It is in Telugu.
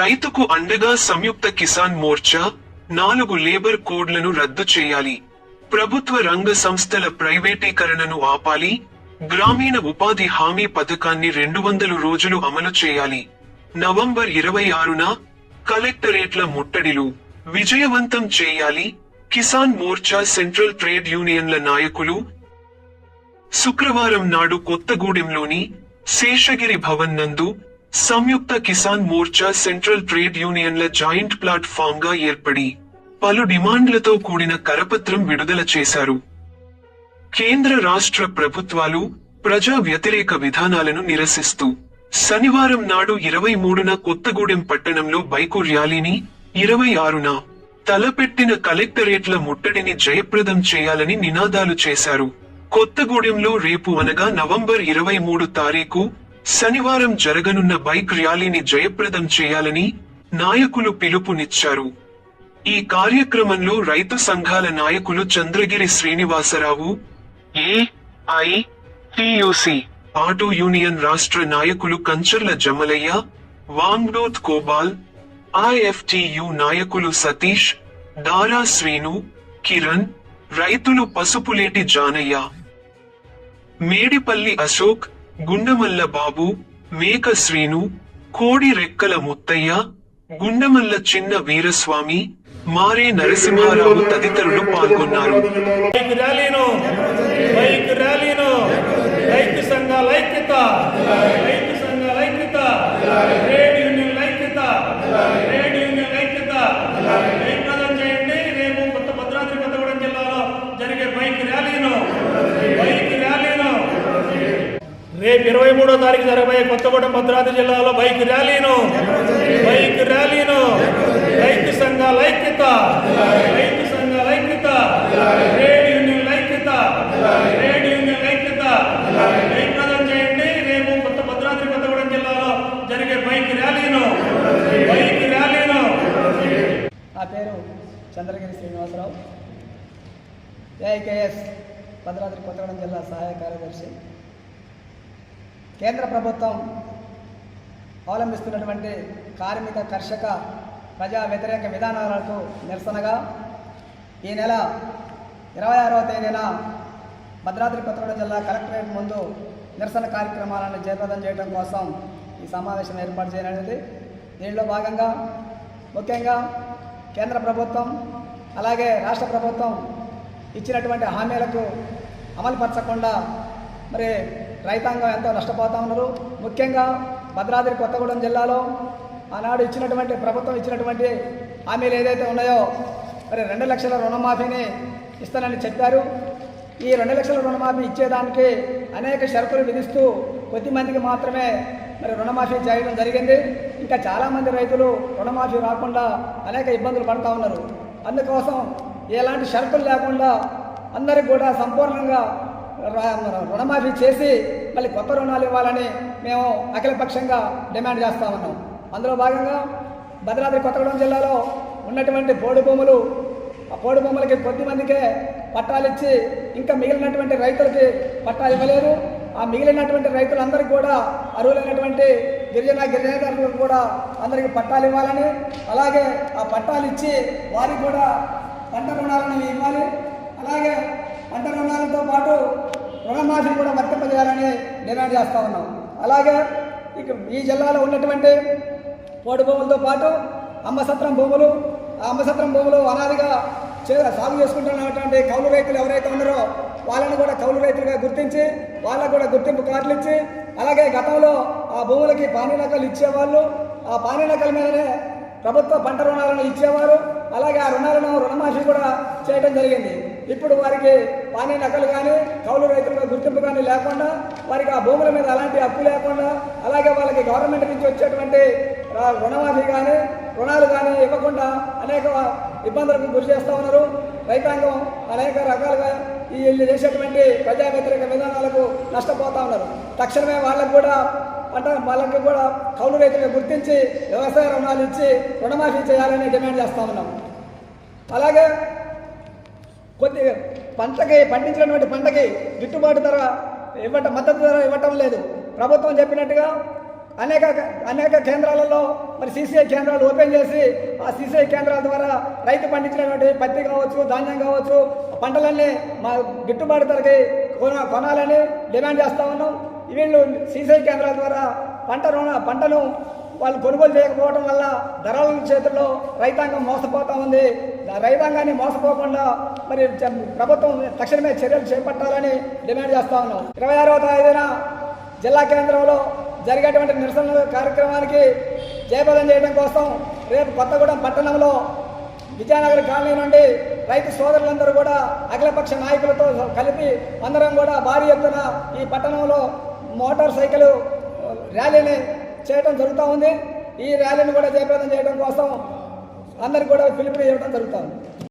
రైతుకు అండగా సంయుక్త కిసాన్ మోర్చా నాలుగు లేబర్ కోడ్లను రద్దు చేయాలి. ప్రభుత్వ రంగ సంస్థల ప్రైవేటీకరణను ఆపాలి. గ్రామీణ ఉపాధి హామీ పథకాన్ని రెండు వందలు రోజులు అమలు చేయాలి. నవంబర్ ఇరవై ఆరున కలెక్టరేట్ల ముట్టడిలు విజయవంతం చేయాలి. కిసాన్ మోర్చా సెంట్రల్ ట్రేడ్ యూనియన్ల నాయకులు శుక్రవారం నాడు కొత్తగూడెంలోని శేషగిరి భవన్ నందు సంయుక్త కిసాన్ మోర్చా సెంట్రల్ ట్రేడ్ యూనియన్ల జాయింట్ ప్లాట్ఫామ్గా ఏర్పడి పలు డిమాండ్లతో కూడిన కరపత్రం విడుదల చేశారు. కేంద్ర రాష్ట్ర ప్రభుత్వాలు ప్రజా వ్యతిరేక విధానాలను నిరసిస్తూ శనివారం నాడు ఇరవై మూడున కొత్తగూడెం పట్టణంలో బైకు ర్యాలీని ఇరవై ఆరున తలపెట్టిన కలెక్టరేట్ల ముట్టడిని జయప్రదం చేయాలని నినాదాలు చేశారు. కొత్తగూడెంలో రేపు అనగా నవంబర్ ఇరవై మూడు తారీఖు శనివారం జరగనున్న బైక్ ర్యాలీని జయప్రదం చేయాలని నాయకులు పిలుపునిచ్చారు. ఈ కార్యక్రమంలో రైతు సంఘాల నాయకులు Chandragiri Srinivasa Rao A I TUC auto union రాష్ట్ర నాయకులు కంచర్ల జమలయ్య వాంగ్డోత్ కోబాల్ ఐఎఫ్టియు నాయకులు సతీష్ దారా శ్రీను కిరణ్ రైతులు పసుపులేటి జానయ్య. మేడిపల్లి అశోక్ గుండమల్ల బాబు మేక శ్రీను కోడి రెక్కల ముత్తయ్య గుండమల్ల చిన్న వీరస్వామి మారే నరసింహారావు తదితరులు పాల్గొన్నారు. రైతు సంఘాల ఐక్యత రైతు సంఘాల ఐక్యత ట్రేడ్ యూనియన్ ఐక్యత ట్రేడ్ యూనియన్ ఐక్యత జయప్రదం చేయండి రేపు కొత్త భద్రాద్రి కొత్తగూడెం జిల్లాలో జరిగే బైక్ ర్యాలీను బైక్ ర్యాలీను రేపు ఇరవై మూడో తారీఖు జరగబోయే కొత్తగూడెం భద్రాద్రి జిల్లాలో బైక్ ర్యాలీను. బైక్ ర్యాలీను. రైతు సంఘాల ఐక్యత రైతు సంఘాల ఐక్యత ట్రేడ్ యూనియన్ ఐక్యత ట్రేడ్ యూనియన్ ఐక్యత జయప్రదం చేయండి. రేపు కొత్త భద్రాద్రి కొత్తగూడెం జిల్లాలో జరిగే బైక్ ర్యాలీను. బైక్ ర్యాలీను. నా పేరు చంద్రగిరి శ్రీనివాసరావు. ఏఐకేఎస్ భద్రాద్రి కొత్తగూడెం జిల్లా సహాయ కార్యదర్శి. కేంద్ర ప్రభుత్వం అవలంబిస్తున్నటువంటి కార్మిక కర్షక ప్రజా వ్యతిరేక విధానాలకు నిరసనగా ఈ నెల ఇరవై ఆరవ తేదీన భద్రాద్రి కొత్తగూడెం జిల్లా కలెక్టరేట్ ముందు నిరసన కార్యక్రమాలను జయప్రదం చేయడం కోసం ఈ సమావేశం ఏర్పాటు చేయనున్నది దీనిలో భాగంగా ముఖ్యంగా కేంద్ర ప్రభుత్వం అలాగే రాష్ట్ర ప్రభుత్వం ఇచ్చినటువంటి హామీలకు అమలుపరచకుండా మరి రైతాంగం ఎంతో నష్టపోతా ఉన్నారు. ముఖ్యంగా భద్రాద్రి కొత్తగూడెం జిల్లాలో ఆనాడు ఇచ్చినటువంటి ప్రభుత్వం ఇచ్చినటువంటి హామీలు ఏదైతే ఉన్నాయో మరి రెండు లక్షల రుణమాఫీని ఇస్తానని చెప్పారు. ఈ రెండు లక్షల రుణమాఫీ ఇచ్చేదానికి అనేక షరతులు విధిస్తూ కొద్దిమందికి మాత్రమే మరి రుణమాఫీ చేయడం జరిగింది. ఇంకా చాలామంది రైతులు రుణమాఫీ రాకుండా అనేక ఇబ్బందులు పడుతూ ఉన్నారు. అందుకోసం ఎలాంటి షరతులు లేకుండా అందరికి కూడా సంపూర్ణంగా రుణమాఫీ చేసి మళ్ళీ కొత్త రుణాలు ఇవ్వాలని మేము అఖిలపక్షంగా డిమాండ్ చేస్తా ఉన్నాం. అందులో భాగంగా భద్రాద్రి కొత్తగూడెం జిల్లాలో ఉన్నటువంటి పోడు భూములు ఆ పోడు భూములకి కొద్ది మందికే పట్టాలు ఇచ్చి ఇంకా మిగిలినటువంటి రైతులకి పట్టాలు ఇవ్వలేదు. ఆ మిగిలినటువంటి రైతులందరికీ కూడా అర్హులైనటువంటి గిరిజన గిరిజనదారులకు కూడా అందరికీ పట్టాలు ఇవ్వాలని అలాగే ఆ పట్టాలు ఇచ్చి వారికి కూడా పంట రుణాలను ఇవ్వాలి అలాగే పంట రుణాలతో పాటు రుణమాఫీ కూడా వర్తింపజేయాలని డిమాండ్ చేస్తూ ఉన్నాం. అలాగే ఇక ఈ జిల్లాలో ఉన్నటువంటి పోటు భూములతో పాటు అమ్మసత్రం భూములు ఆ అమ్మసత్రం భూములు అనాదిగా చే- సాగు చేసుకుంటున్నటువంటి కౌలు రైతులు ఎవరైతే ఉన్నారో వాళ్ళని కూడా కౌలు రైతులుగా గుర్తించి వాళ్ళకు కూడా గుర్తింపు కార్డులు ఇచ్చి అలాగే గతంలో ఆ భూములకి పానీనకలు ఇచ్చేవాళ్ళు ఆ పానీనకల మీదనే ప్రభుత్వ పంట రుణాలను ఇచ్చేవారు అలాగే ఆ రుణాలను రుణమాఫీ కూడా చేయడం జరిగింది. ఇప్పుడు వారికి పానీ నకలు కానీ కౌలు రైతులకు గుర్తింపు కానీ లేకుండా వారికి ఆ భూముల మీద అలాంటి హక్కు లేకుండా అలాగే వాళ్ళకి గవర్నమెంట్ నుంచి వచ్చేటువంటి రుణమాఫీ కానీ రుణాలు కానీ ఇవ్వకుండా అనేక ఇబ్బందులకు గురి చేస్తూ ఉన్నారు. రైతాంగం అనేక రకాలుగా ఈ చేసేటువంటి ప్రజా వ్యతిరేక విధానాలకు నష్టపోతూ ఉన్నారు. తక్షణమే వాళ్ళకు కూడా పంట వాళ్ళకి కూడా కౌలు రైతులుగా గుర్తించి వ్యవసాయ రుణాలు ఇచ్చి రుణమాఫీ చేయాలని డిమాండ్ చేస్తూ ఉన్నాం అలాగే కొద్ది పంటకి పండించినటువంటి పంటకి గిట్టుబాటు ధర ఇవ్వటం మద్దతు ధర ఇవ్వటం లేదు. ప్రభుత్వం చెప్పినట్టుగా అనేక అనేక కేంద్రాలలో మరి సీసీఐ కేంద్రాలు ఓపెన్ చేసి ఆ సీసీఐ కేంద్రాల ద్వారా రైతు పండించినటువంటి పత్తి కావచ్చు ధాన్యం కావచ్చు పంటలన్నీ మా గిట్టుబాటు ధరకి కొన కొనాలని డిమాండ్ చేస్తూ ఉన్నాం. వీళ్ళు సీసీఐ కేంద్రాల ద్వారా పంట రుణ పంటను వాళ్ళు కొనుగోలు చేయకపోవడం వల్ల ధరల చేతుల్లో రైతాంగం మోసపోతా ఉంది. రైతాంగాన్ని మోసపోకుండా మరి ప్రభుత్వం తక్షణమే చర్యలు చేపట్టాలని డిమాండ్ చేస్తా ఉన్నాం. ఇరవై ఆరవ తేదీన జిల్లా కేంద్రంలో జరిగేటువంటి నిరసన కార్యక్రమానికి జయప్రదం చేయడం కోసం రేపు కొత్తగూడెం పట్టణంలో విజయనగర్ కాలనీ నుండి రైతు సోదరులందరూ కూడా అఖిలపక్ష నాయకులతో కలిపి అందరం కూడా భారీ ఎత్తున ఈ పట్టణంలో మోటార్ సైకిల్ ర్యాలీని చేయడం జరుగుతూ ఉంది. ఈ ర్యాలీని కూడా జయప్రదం చేయడం కోసం అందరికి కూడా పిలుపుని ఇవ్వడం జరుగుతుంది